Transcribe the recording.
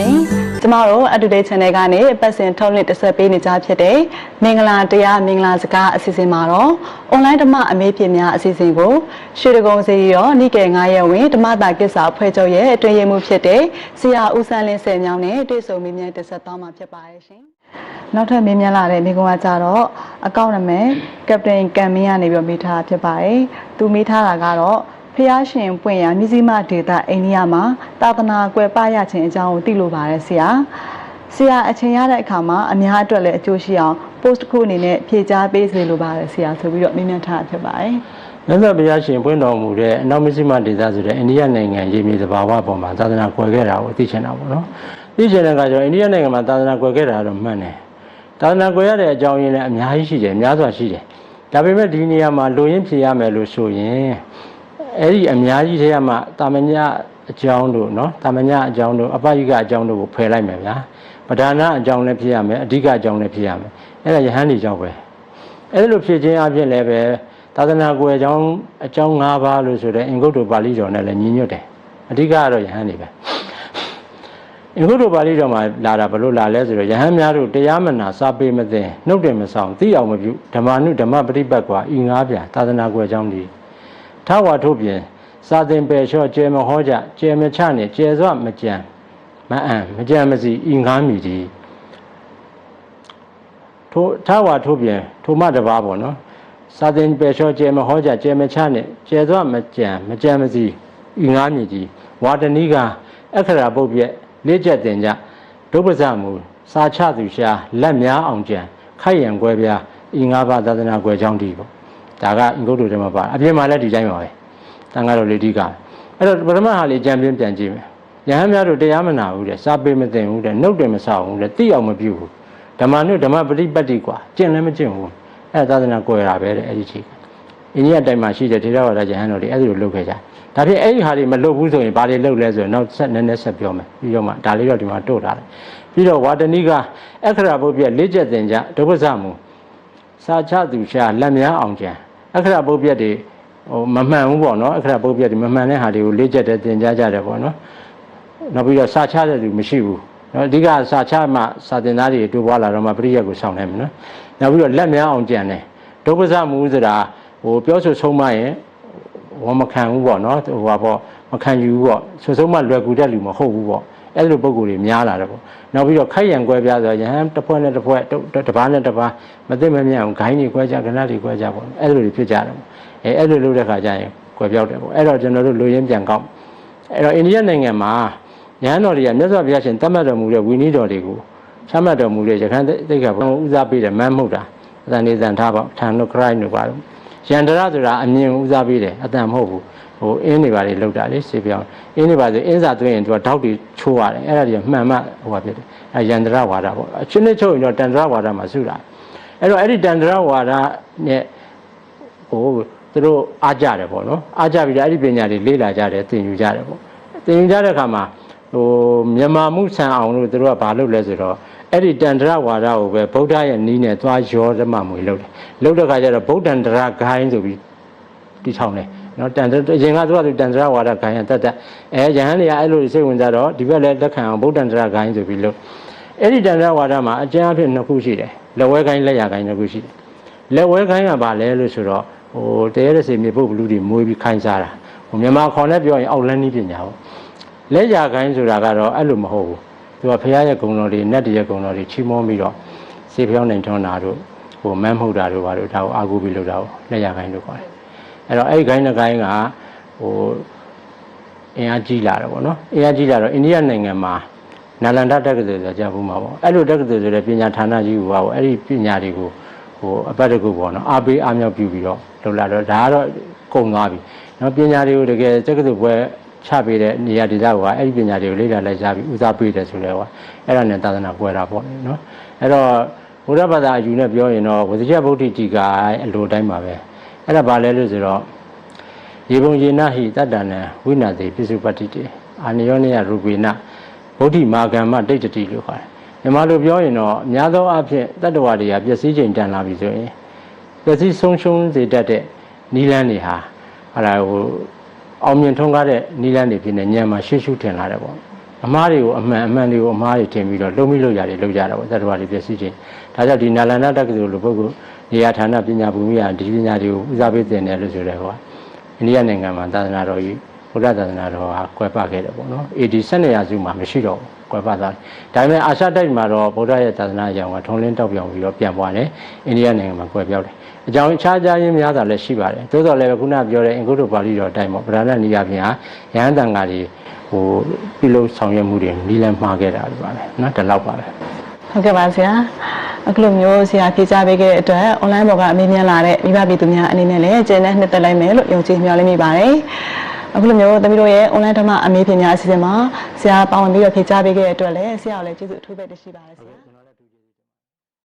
ရှင်။ကျမတို့ Up to Date Channel ကနေပတ်စဉ်ထုတ်လွှင့်တက်ဆက်ပေးနေကြဖြစ်တဲ့မင်္ဂလာတရားမင်္ဂလာစကားအစီအစဉ်မှာတော့ online ဓမ္မအမေးဖြေများအစီအစဉ်ကိုရွှေဒဂုံစီရောနိကေ9ရက်ဝင်ဓမ္မတာကိစ္စအဖွဲ့ချုပ်ရဲ့အတွင်ရေးမှုဖြစ်တဲ့ဆရာဦးစန်းလင်းဆယ်မြောင်းနဲ့တွေ့ဆုံမေးမြန်းတက်ဆက်သွားမှာဖြစ်ပါတယ်ရှင်။နောက်ထပ်မေးမြန်းလာတဲ့မိကုံကကြတော့အကောင့်နံပါတ်ကပတိန်ကမ်မင်းကနေပြီးတော့မိထားတာဖြစ်ပါတယ်။သူမိထားတာကတော့ ဖျားရှင်ပွင့်ရမြစည်းမဒေတာအိန္ဒိယမှာသာသနာကွယ်ပရခြင်းအကြောင်းကိုသိလိုပါတယ်ဆရာဆရာအချိန်ရတဲ့အခါမှာအများအတွက်လည်းအကျိုးရှိအောင် post တစ်ခုအနေနဲ့ဖြည့်ကြားပေးစေလိုပါတယ်ဆရာဆိုပြီးတော့မြင်မြတ်ထားတာဖြစ်ပါတယ်မြတ်စွာဘုရားရှင်ပွင့်တော်မူတဲ့အနောက်မစ္စည်းမဒေသဆိုတဲ့အိန္ဒိယနိုင်ငံရေမြေသဘာဝပေါ်မှာသာသနာကွယ်ခဲ့တာကိုသိချင်တာပေါ့နော်သိချင်တဲ့အခါကျတော့အိန္ဒိယနိုင်ငံမှာသာသနာကွယ်ခဲ့တာတော့မှန်တယ်သာသနာကွယ်ရတဲ့အကြောင်းရင်းလည်းအများကြီးရှိတယ်များစွာရှိတယ်ဒါပေမဲ့ဒီနေရာမှာလူရင်းဖြေရမယ်လို့ဆိုရင် အဲ့ဒီအများကြီးထဲမှာတာမညအကြောင်းတို့နော်တာမညအကြောင်းတို့အပယိကအကြောင်းတို့ကိုဖယ်လိုက်မယ်ဗျာပဓာနာအကြောင်းလည်းဖြစ်ရမယ်အဓိကအကြောင်းလည်းဖြစ်ရမယ်အဲ့ဒါယဟန်ဒီကြောင့်ပဲအဲ့လိုဖြစ်ခြင်းအပြင်လည်းပဲသာသနာကွယ်အကြောင်းအကြောင်း၅ပါးလို့ဆိုတဲ့အင်္ဂုတ္တပါဠိတော်နဲ့လည်းညီညွတ်တယ်အဓိကကတော့ယဟန်နေပဲအင်္ဂုတ္တပါဠိတော်မှာလာတာဘလို့လာလဲဆိုတော့ယဟန်များတို့တရားမနာစာပေမသိနှုတ်တယ်မဆောင်သိအောင်မပြုဓမ္မနုဓမ္မပฏิပတ်ကွာဤ၅ပြာသာသနာကွယ်အကြောင်းဒီ ထဝါထုတ်ပြင်စာသင်ပယ်လျှော့ကျဲမဟောကြကျဲမချနဲ့ကျဲစွမကြံမအံမကြံမစီဤ၅မိဒီထိုထားဝါထိုးပြန်ထိုမတစ်ပါးပေါ့နော်စာသင်ပယ်လျှောကျဲမဟောကြကျဲမချနဲ့ကျဲသွားမကြံမကြံမစီဤငါးမြည်ကြီးဝါတဏိကအခရာပုတ်ပြက်လေးချက်တင်ကြဒုပ္ပဇမူစာချသူရှာလက်များအောင်ကြံခိုက်ရန်ကွဲပြားဤငါးပါးသာသနာကွယ်ချောင်းတီပေါ့ ဒါကအင်္ဂုတ္တထဲမှာပါအပြင်မှာလည်းဒီတိုင်းပါပဲတန်ဃာတော်လေးဒီကအဲ့တော့ပထမဟာလေးကြံပြင်းပြန်ကြည့်မယ်ယဟန်များတို့တရားမနာဘူးတဲ့စာပေမသိဘူးတဲ့နှုတ်တယ်မဆောက်ဘူးတဲ့သိအောင်မပြုဘူးဓမ္မနုဓမ္မပฏิပတ်တိကွာကျင့်လည်းမကျင့်ဘူးအဲ့ဒါသာသနာကွယ်တာပဲတဲ့အဲ့ဒီချိန်အိန္ဒိယတိုင်မှာရှိတဲ့ထေရဝါဒကျဟန်တော်တွေအဲ့ဒီလိုလုပ်ခဲ့ကြဒါဖြင့်အဲ့ဒီဟာတွေမလုပ်ဘူးဆိုရင်ဘာတွေလုပ်လဲဆိုရင်နောက်ဆက်နည်းနည်းဆက်ပြောမယ်ပြီးတော့မှဒါလေးတော့ဒီမှာတို့ထားတယ်ပြီးတော့ဝါတဏိကအခရာပုတ်ပြက်လေးချက်တင်ကြဒုပ္ပဇမူစာချသူရှာလက်များအောင်ကြံ အခရာပုတ်ပြက်တွေဟိုမမှန်ဘူးပေါ့နော်အခရာပုတ်ပြက်တွေမမှန်တဲ့ဟာတွေကိုလေးချက်တည်းတင်ကြကြတယ်ပေါ့နော်နောက်ပြီးတော့စာချတဲ့သူမရှိဘူးနော်အဓိကစာချမှစာတင်သားတွေတိုးပွားလာတော့မှပရိယတ်ကိုဆောင်နိုင်မယ်နော်နောက်ပြီးတော့လက်များအောင်ကြံတယ်ဒုပ္ပဇမူဆိုတာဟိုပြောဆိုဆုံးမရင်ဝမခံဘူးပေါ့နော်ဟိုပါပေါ့မခံယူဘူးပေါ့ဆိုဆုံးမလွယ်ကူတဲ့လူမဟုတ်ဘူးပေါ့ အဲ့လိုပုံကိုယ်တွေများလာတယ်ပေါ့နောက်ပြီးတော့ခိုက်ရန်ကွဲပြားဆိုရဟန်းတစ်ဖွဲ့နဲ့တစ်ဖွဲ့တစ်ပါးနဲ့တစ်ပါးမသိမမြတ်အောင်ဂိုင်းတွေကွဲကြကဏ္ဍတွေကွဲကြပေါ့အဲ့လိုတွေဖြစ်ကြတယ်ပေါ့အဲအဲ့လိုလုပ်တဲ့ခါကျရင်ကွဲပြောက်တယ်ပေါ့အဲ့တော့ကျွန်တော်တို့လူရင်းပြန်ကောက်အဲ့တော့အိန္ဒိယနိုင်ငံမှာဉာဏ်တော်တွေကမြတ်စွာဘုရားရှင်တတ်မှတ်တော်မူတဲ့ဝိနည်းတော်တွေကိုချမှတ်တော်မူတဲ့ရခန်းတိတ်ကဘုရားဦးစားပေးတယ်မမ်းမှုတာအတန်နေတန်ထားပါထန်တို့ခရိုင်းတို့ပါတော့ယန္တရဆိုတာအမြင်ဦးစားပေးတယ်အတန်မဟုတ်ဘူး ဟိုအင်းနေပါလေလောက်တာလေစေပြောင်းအင်းနေပါဆိုအင်းစာသွင်းရင်သူကတောက်တွေချိုးရတယ်အဲ့ဒါတွေမှန်မှဟိုပါဖြစ်တယ်အဲယန္တရဝါဒပေါ့အချင်းနဲ့ချုပ်ရင်တော့တန္တရဝါဒမှာစုတာအဲ့တော့အဲ့ဒီတန္တရဝါဒနဲ့ဟိုသူတို့အားကြတယ်ပေါ့နော်အားကြပြီးတော့အဲ့ဒီပညာတွေလေ့လာကြတယ်သင်ယူကြတယ်ပေါ့သင်ယူကြတဲ့အခါမှာဟိုမြန်မာမှုဆန်အောင်လို့သူတို့ကဘာလုပ်လဲဆိုတော့အဲ့ဒီတန္တရဝါဒကိုပဲဗုဒ္ဓရဲ့နီးနဲ့သွားရောဓမ္မမွေလုပ်တယ်လုပ်တဲ့ခါကျတော့ဗုဒ္ဓန္တရဂိုင်းဆိုပြီးတီထောင်တယ် နော်တန်တရင်ကသူကသူတန္တရဝါဒဂိုင်းရတတ်တတ်အဲယဟန်တွေကအဲ့လိုစိတ်ဝင်စားတော့ဒီဘက်လည်းလက်ခံအောင်ဗုဒ္ဓန္တရဂိုင်းဆိုပြီးလုပ်အဲ့ဒီတန္တရဝါဒမှာအကျဉ်းအဖြစ်နှစ်ခုရှိတယ်လက်ဝဲဂိုင်းလက်ရဂိုင်းနှစ်ခုရှိတယ်လက်ဝဲဂိုင်းကဘာလဲလို့ဆိုတော့ဟိုတရားရစေမြေပုတ်ဘလူတွေမွေးပြီးခိုင်းစားတာဟိုမြန်မာခေါ်နဲ့ပြောရင်အောက်လန်းနည်းပညာပေါ့လက်ရခိုင်းဆိုတာကတော့အဲ့လိုမဟုတ်ဘူးသူကဖရာရဲ့ဂုဏ်တော်တွေနတ်တရဲ့ဂုဏ်တော်တွေချီးမွမ်းပြီးတော့စေဖျောင်းနိုင်ထွန်းတာတို့ဟိုမမ်းမှုတ်တာတို့ဘာလို့ဒါကိုအာကိုပြီးလုပ်တာကိုလက်ရခိုင်းလို့ခေါ်တယ် အဲ့တော့အဲ့ဒီခိုင်းတစ်ခိုင်းကဟိုအင်အားကြီးလာတယ်ပေါ့နော်အင်အားကြီးလာတော့အိန္ဒိယနိုင်ငံမှာနာလန္ဒတက္ကသိုလ်ဆိုကြားဘူးမှာပေါ့အဲ့လိုတက္ကသိုလ်ဆိုတဲ့ပညာဌာနကြီးကပေါ့အဲ့ဒီပညာတွေကိုဟိုအပတ်တကုပေါ့နော်အားပေးအားမြောက်ပြုပြီးတော့လုပ်လာတော့ဒါကတော့ကုန်သွားပြီနော်ပညာတွေကိုတကယ်တက္ကသိုလ်ဘွဲချပေးတဲ့နေရာဒေသကအဲ့ဒီပညာတွေကိုလေ့လာလိုက်ကြပြီးဦးစားပေးတယ်ဆိုလဲဟောအဲ့ဒါနဲ့သာသနာကွဲတာပေါ့နော်အဲ့တော့ဘုရားဘာသာအယူနဲ့ပြောရင်တော့ဝဇိယဗုဒ္ဓတိကအလိုတိုင်းပါပဲ အဲ့ဒါဘာလဲလို့ဆိုတော့ရေပုံရေနဟိတတ္တနံဝိနာတိပိစုပတ္တိတေအာနိယောနိယရူပိနဗုဒ္ဓမာဂမ္မဒိဋ္ဌတိလို့ခေါ်တယ်မြန်မာလိုပြောရင်တော့အများသောအားဖြင့်တတ္တဝါတွေကပျက်စီးချိန်တန်လာပြီဆိုရင်ပျက်စီးဆုံးရှုံးစေတတ်တဲ့နိလန်းတွေဟာအဲ့ဒါဟိုအောင်မြင်ထွန်းကားတဲ့နီလန်းတွေဖြစ်နေညံမှာရှေ့ရှုထင်လာတယ်ပေါ့အမားတွေကိုအမှန်အမှန်တွေကိုအမားတွေထင်ပြီးတော့လုံးပြီးလို့ရတယ်လုံးကြတာပေါ့သတ္တဝါတွေပြည့်စည်ခြင်းဒါကြောင့်ဒီနာလန္ဒတက္ကသိုလ်လိုပုဂ္ဂိုလ် နေရာဌာနပညာဘူမိဟာဒီပညာတွေကိုဦးစားပေးသင်တယ်လို့ဆိုတဲ့ဟောအိန္ဒိယနိုင်ငံမှာသာသနာတော်ကြီးဘုရားသာသနာတော်ဟာကွယ်ပခဲ့တယ်ပေါ့နော် AD 12ရာစုမှာမရှိတော့ဘူးကွယ်ပသွားတယ်ဒါပေမဲ့အာရှတိုက်မှာတော့ဘုရားရဲ့သာသနာကြောင့်ကထုံးလင်းတောက်ပြောင်ပြီးတော့ပြန်ပွားတယ်အိန္ဒိယနိုင်ငံမှာကွယ်ပြောက်တယ်အကြောင်းအခြားခြားရင်းများစွာလည်းရှိပါတယ်သို့တော်လည်းခုနပြောတဲ့အင်္ဂုတ္တပါဠိတော်အတိုင်းပေါ့ဗုဒ္ဓနာနိယပြင်ဟာယဟန်တန်ဃာတွေဟိုပြုလုပ်ဆောင်ရွက်မှုတွေနီးလည်မှားခဲ့တာတွေပါပဲเนาะဒီလောက်ပါပဲ ဟုတ်ကဲ့ပါဆရာ အခုလိုမျိုးဆရာဖြေကြားပေးခဲ့တဲ့အတွက် online ပေါ်ကအမေးမြန်းလာတဲ့မိဘပြည်သူများအနေနဲ့လည်းကျင်းတဲ့နှစ်သက်လိုက်မယ်လို့ယုံကြည်မျှော်လင့်မိပါတယ်အခုလိုမျိုးသမီးတို့ရဲ့ online ဓမ္မအမေးဖြေများအစီအစဉ်မှာဆရာပါဝင်ပြီးတော့ဖြေကြားပေးခဲ့တဲ့အတွက်လည်းဆရာကိုလည်းကျေးဇူးအထူးပဲတင်ရှိပါတယ်ဆရာ